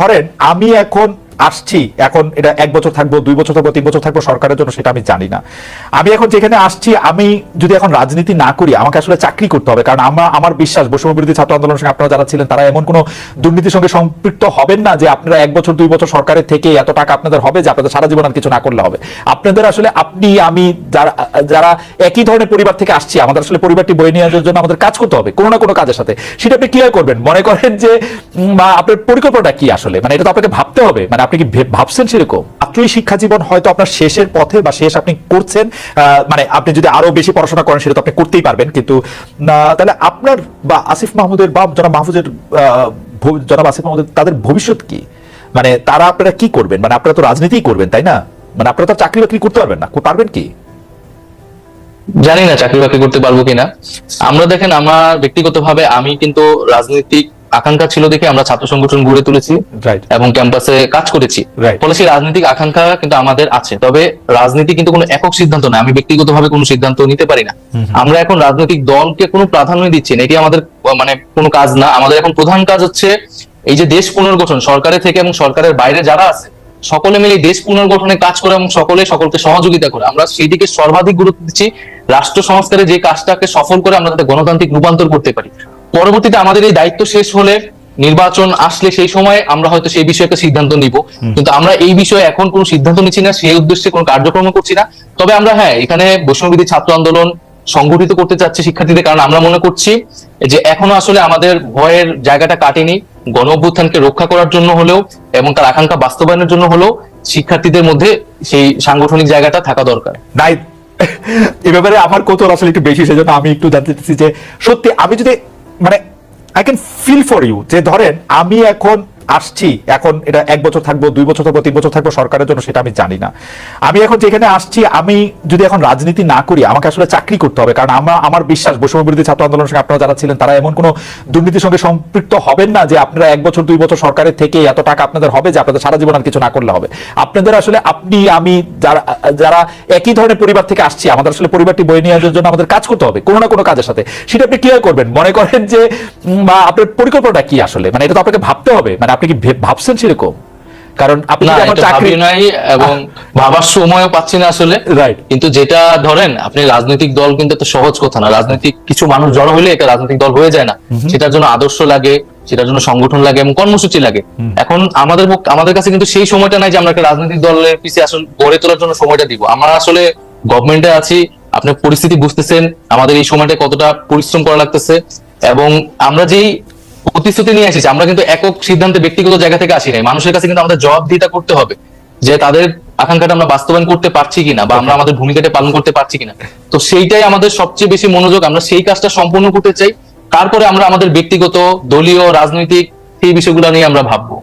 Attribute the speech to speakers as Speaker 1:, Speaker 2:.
Speaker 1: ধরেন আমি এখন আসছি, এখন এটা এক বছর থাকব, দুই বছর থাকব, তিন বছর থাকব, সরকারের জন্য সেটা আমি জানি না। আমি এখন যেখানে আসছি, আমি যদি এখন রাজনীতি না করি, আমাকে আসলে চাকরি করতে হবে। কারণ আমার আমার বিশ্বাস, বৈষম্য বিরোধী ছাত্র আন্দোলনের সঙ্গে আপনারা যারা ছিলেন, তারা এমন কোনো দুর্নীতির সঙ্গে সম্পৃক্ত হবেন না যে আপনারা এক বছর, দুই বছর সরকারের থেকে এত টাকা আপনাদের হবে যে আপনাদের সারা জীবন আর কিছু না করলে হবে। আপনাদের আসলে, আপনি, আমি, যারা যারা একই ধরনের পরিবার থেকে আসছি, আমাদের আসলে পরিবারটি বয়ে নিয়ে আসার জন্য আমাদের কাজ করতে হবে, কোনো না কোনো কাজের সাথে। সেটা আপনি ক্লিয়ার করবেন। মনে করেন যে আপনার পরিকল্পনাটা কি আসলে? মানে এটা তো আপনাকে ভাবতে হবে। মানে আপনি কি ভাবছেন সেরকম? মাত্রই শিক্ষা জীবন হয়তো আপনার শেষের পথে বা শেষ আপনি করছেন মানে আপনি যদি আরও বেশি পড়াশোনা করেন সেটা তো আপনি করতেই পারবেন, কিন্তু তাহলে আপনার বা আসিফ মাহমুদের বা জনাব মাহফুজের জনাব আসিফ মাহমুদের তাদের ভবিষ্যৎ কি? মানে তারা আপনারা কি করবেন? মানে আপনারা তো রাজনীতিই করবেন, তাই না? মানে আপনারা তো চাকরি বাকরি করতে পারবেন না পারবেন কি?
Speaker 2: জানি না চাকরি বাকরি করতে পারব কিনা। আমরা দেখেন, আমার ব্যক্তিগতভাবে আমি কিন্তু রাজনৈতিক আকাঙ্ক্ষা ছিল দেখে আমরা ছাত্র সংগঠন গড়ে তুলেছি
Speaker 1: রাইট
Speaker 2: এবং ক্যাম্পাসে কাজ করেছি। ফলে সেই রাজনৈতিক আকাঙ্ক্ষা কিন্তু আমাদের আছে। তবে রাজনীতি কিন্তু কোনো একক সিদ্ধান্ত না আমি ব্যক্তিগতভাবে কোনো সিদ্ধান্ত নিতে পারি না। আমরা এখন রাজনৈতিক দলকে কোনো প্রাধান্য দিচ্ছি না। এটি আমাদের মানে কোনো কাজ না। আমাদের এখন প্রধান কাজ হচ্ছে এই যে দেশ পুনর্গঠন সরকারের থেকে এবং সরকারের বাইরে যারা আছে সকলে মিলে দেশ পুনর্গঠনে কাজ করে এবং সকলে সকলকে সহযোগিতা করে। আমরা সেই দিকে সর্বাধিক গুরুত্ব দিচ্ছি। রাষ্ট্র সংস্কারে যে কাজটাকে সফল করে আমরা যাতে গণতান্ত্রিক রূপান্তর করতে পারি। পরবর্তীতে আমাদের এই দায়িত্ব শেষ হলে নির্বাচন আসলে সেই সময় আমরা হয়তো সেই বিষয়ে একটা সিদ্ধান্ত নিব। কিন্তু আমরা এই বিষয়ে এখন কোনো সিদ্ধান্ত নিচ্ছি না সেই উদ্দেশ্যে কোনো কার্যক্রম করছি না। তবে আমরা হ্যাঁ এখানে বৈষম্যবিধি ছাত্র আন্দোলন সংগঠিত করতে চাচ্ছি শিক্ষার্থীদের কারণ আমরা মনে করছি যে এখনও আসলে আমাদের ভয়ের জায়গাটা কাটেনি। গণ অভ্যুত্থানকে রক্ষা করার জন্য হলেও এবং তার আকাঙ্ক্ষা বাস্তবায়নের জন্য হলেও শিক্ষার্থীদের মধ্যে সেই সাংগঠনিক জায়গাটা থাকা দরকার।
Speaker 1: এ ব্যাপারে আমার কৌতূহল আসলে একটু বেশি সেজন্য আমি একটু জানতে চাচ্ছি যে সত্যি আমি যদি মানে I can feel for you যে ধরেন আমি এখন আসছি, এখন এটা এক বছর থাকব, দুই বছর থাকব, তিন বছর থাকব, সরকারের জন্য সেটা আমি জানি না। আমি এখন যেখানে আসছি, আমি যদি এখন রাজনীতি না করি, আমাকে আসলে চাকরি করতে হবে। কারণ আমার আমার বিশ্বাস, বৈষম্য বিরোধী ছাত্র আন্দোলনের সঙ্গে আপনারা যারা ছিলেন, তারা এমন কোনো দুর্নীতির সঙ্গে সম্পৃক্ত হবেন না যে আপনারা এক বছর, দুই বছর সরকারের থেকে এত টাকা আপনাদের হবে যে আপনাদের সারা জীবন আর কিছু না করলে হবে। আপনাদের আসলে, আপনি, আমি, যারা যারা একই ধরনের পরিবার থেকে আসছি, আমাদের আসলে পরিবারটি বয়ে নিয়ে জন্য আমাদের কাজ করতে হবে, কোনো না কোনো কাজের সাথে। সেটা আপনি ক্লিয়ার করবেন। মনে করেন যে বা আপনার পরিকল্পনাটা কি আসলে? মানে এটা তো আপনাকে ভাবতে হবে। মানে আপনি কি ভাবছেন সেরকম? কারণ আপনি
Speaker 2: এটা
Speaker 1: চাকরি
Speaker 2: নাই এবং ভাবার সময়ও পাচ্ছি না আসলে।
Speaker 1: রাইট
Speaker 2: কিন্তু যেটা ধরেন আপনি রাজনৈতিক দল কিন্তু এত সহজ কথা না। রাজনৈতিক কিছু মানুষ জড়ো হলে একটা রাজনৈতিক দল হয়ে যায় না। সেটার জন্য আদর্শ লাগে সেটার জন্য সংগঠন লাগে এবং কর্মসূচি লাগে। এখন আমাদের আমাদের কাছে কিন্তু সেই সময়টা নাই যে আমরা একটা রাজনৈতিক দলের পিছিয়ে আসলে গড়ে তোলার জন্য সময়টা দিব। আমরা আসলে গভর্নমেন্টে আছি আপনার পরিস্থিতি বুঝতেছেন আমাদের এই সময়টা কতটা পরিশ্রম করা লাগতেছে। এবং আমরা যেই প্রতিশ্রুতি নিয়ে এসেছি। আমরা কিন্তু একক সিদ্ধান্তে ব্যক্তিগত জায়গা থেকে আসি নাই। মানুষের কাছে কিন্তু আমাদের জবাবদিহিতা করতে হবে যে তাদের আকাঙ্ক্ষাটা আমরা বাস্তবায়ন করতে পারছি কিনা বা আমরা আমাদের ভূমিকাটা পালন করতে পারছি কিনা। তো সেইটাই আমাদের সবচেয়ে বেশি মনোযোগ। আমরা সেই কাজটা সম্পূর্ণ করতে চাই। তারপরে আমরা আমাদের ব্যক্তিগত, দলীয়, রাজনৈতিক এই বিষয়গুলো নিয়ে আমরা ভাববো।